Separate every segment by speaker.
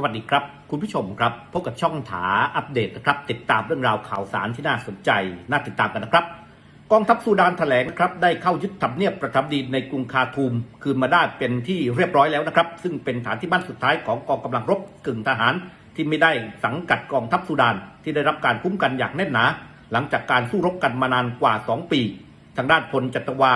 Speaker 1: สวัสดีครับ คุณผู้ชมครับ พบกับช่องถาอัปเดตนะครับ ติดตามเรื่องราวข่าวสารที่น่าสนใจ น่าติดตามกันนะครับ กองทัพซูดานแถลงนะครับ ได้เข้ายึดทำเนียบประทับดีในกรุงคาทูม คืนมาได้เป็นที่เรียบร้อยแล้วนะครับ ซึ่งเป็นฐานที่มั่นสุดท้ายของกองกำลังรบกึ่งทหาร ที่ไม่ได้สังกัดกองทัพซูดาน ที่ได้รับการคุ้มกันอย่างแน่นหนา หลังจากการสู้รบกันมานานกว่า 2 ปี ทางด้านพลจัตวา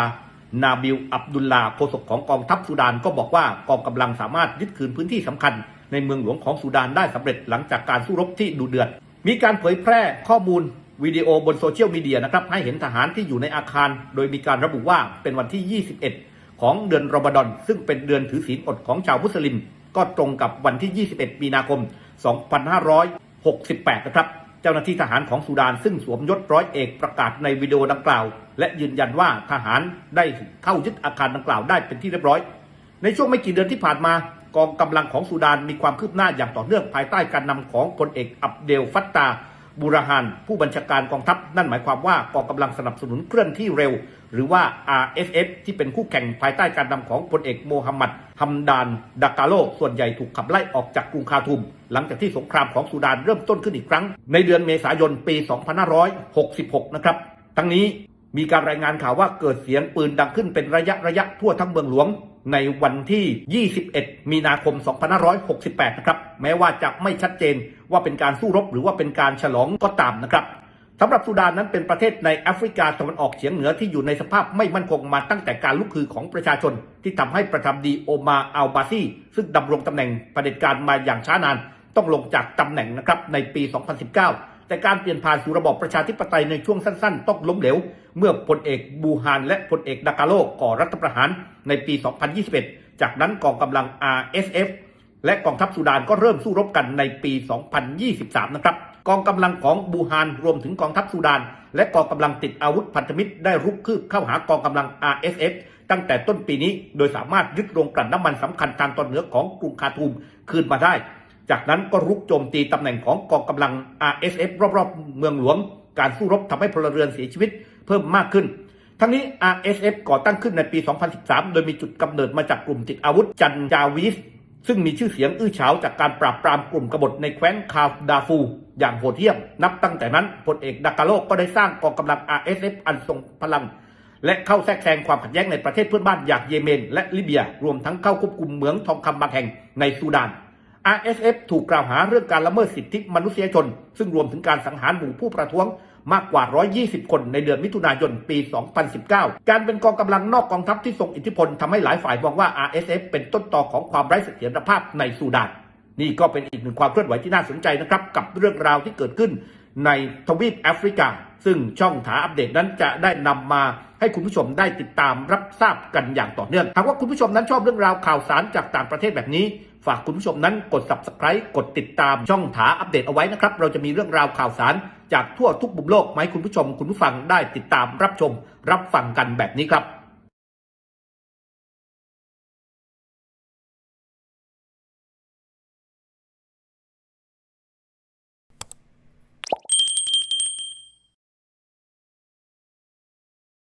Speaker 1: นาบิลอับดุลลาโฆษกของกองทัพซูดานก็บอกว่ากองกำลังสามารถยึดคืนพื้นที่สำคัญ ในเมืองหลวงของซูดานได้สำเร็จหลังจากการสู้รบที่ดุเดือด มีการเผยแพร่ข้อมูลวิดีโอบนโซเชียลมีเดียนะครับให้เห็นทหารที่อยู่ในอาคาร โดยมีการระบุว่าเป็นวันที่ 21 ของเดือนรอมฎอนซึ่งเป็นเดือนถือศีลอดของชาวมุสลิม ก็ตรงกับวันที่ 21 มีนาคม 2568 นะครับเจ้าหน้าที่ทหารของซูดานซึ่งสวมยศร้อยเอกประกาศในวิดีโอดังกล่าว และยืนยันว่าทหารได้เข้ายึดอาคารดังกล่าวได้เป็นที่เรียบร้อย ในช่วงไม่กี่เดือนที่ผ่านมา กองกำลังของซูดานมีความคืบหน้าอย่างต่อเนื่องภายใต้การนำของพลเอกอับเดลฟัตตาบูรฮานผู้บัญชาการกองทัพ นั่นหมายความว่ากองกำลังสนับสนุนเคลื่อนที่เร็ว หรือว่า RSF ที่เป็นคู่แข่งภายใต้การนำของพลเอกโมฮัมหมัดฮัมดานดากาโล ส่วนใหญ่ถูกขับไล่ออกจากกรุงคาทุม หลังจากที่สงครามของซูดานเริ่มต้นขึ้นอีกครั้ง ในเดือนเมษายนปี 2566 นะครับ ทั้งนี้มีการรายงานข่าวว่าเกิดเสียงปืนดังขึ้นเป็นระยะระยะทั่วทั้งเมืองหลวง ในวันที่ 21 มีนาคม 2568 นะครับ แม้ว่าจะไม่ชัดเจนว่าเป็นการสู้รบหรือว่าเป็นการฉลองก็ตามนะครับสำหรับซูดานนั้นเป็นประเทศในแอฟริกาตะวันออกเฉียงเหนือที่อยู่ในสภาพไม่มั่นคงมาตั้งแต่การลุกคือของประชาชน ที่ทำให้ประธานดีโอมาอัลบาซีซึ่งดำรงตำแหน่งประเด็จการมาอย่างช้านาน ต้องลงจากตำแหน่งนะครับในปี 2019 แต่การเปลี่ยนผ่านสู่ระบอบประชาธิปไตยในช่วงสั้น ๆ ต้องล้มเหลว เมื่อพลเอกบูฮานและพลเอกดากาโลก่อรัฐประหารในปี 2021 จากนั้นกองกำลัง RSF และกองทัพซูดานก็เริ่มสู้รบกันในปี 2023 นะครับ กองกำลังของบูฮานรวมถึงกองทัพซูดาน และกองกำลังติดอาวุธพันธมิตรได้รุกคืบเข้าหากองกำลัง RSF ตั้งแต่ต้นปีนี้โดยสามารถยึดโรงกลั่นน้ำมันสำคัญทางตอนเหนือของกรุงคาทูมคืนมาได้ จากนั้นก็รุกโจมตีตำแหน่งของกองกำลัง RSF รอบๆ เมืองหลวง การสู้รบทำให้พลเรือนเสียชีวิตเพิ่มมากขึ้น ทั้งนี้ RSF ก่อตั้งขึ้นในปี 2013 โดยมีจุดกำเนิดมาจากกลุ่มติดอาวุธจันจาวิสซึ่งมีชื่อเสียงอื้อฉาวจากการปราบปรามกลุ่มกบฏในแคว้นคาดาฟู อย่างโหดเหี้ยม นับตั้งแต่นั้นพลเอกดากาโลก็ได้สร้างกองกำลัง RSF อันทรงพลัง และเข้าแทรกแซงความขัดแย้งในประเทศเพื่อนบ้านอย่างเยเมน และลิเบีย รวมทั้งเข้าควบคุมเหมืองทองคำบางแห่งในซูดาน RSF ถูกกล่าวหาเรื่องการละเมิดสิทธิมนุษยชน ซึ่งรวมถึงการสังหารหมู่ผู้ประท้วงมากกว่า 120 คนในเดือนมิถุนายน ปี 2019 การเป็นกองกำลังนอกกองทัพที่ทรงอิทธิพลทำให้หลายฝ่ายมองว่า RSF เป็นต้นตอของความไร้เสถียรภาพในซูดาน นี่ก็เป็นอีกหนึ่งความเคลื่อนไหวที่น่าสนใจนะครับ กับเรื่องราวที่เกิดขึ้น ในทวีปแอฟริกา ซึ่งช่องถาอัปเดตนั้นจะได้นำมาให้คุณผู้ชมได้ติดตามรับทราบกันอย่างต่อเนื่อง หากว่าคุณผู้ชมนั้นชอบเรื่องราวข่าวสารจากต่างประเทศแบบนี้ ฝากคุณผู้ชมนั้นกด subscribe กดติดตามช่องถาอัปเดตเอาไว้นะครับ เราจะมีเรื่องราวข่าวสารจากทั่วทุกมุมโลกมาให้คุณผู้ชมคุณผู้ฟังได้ติดตามรับชม รับฟังกันแบบนี้ครับ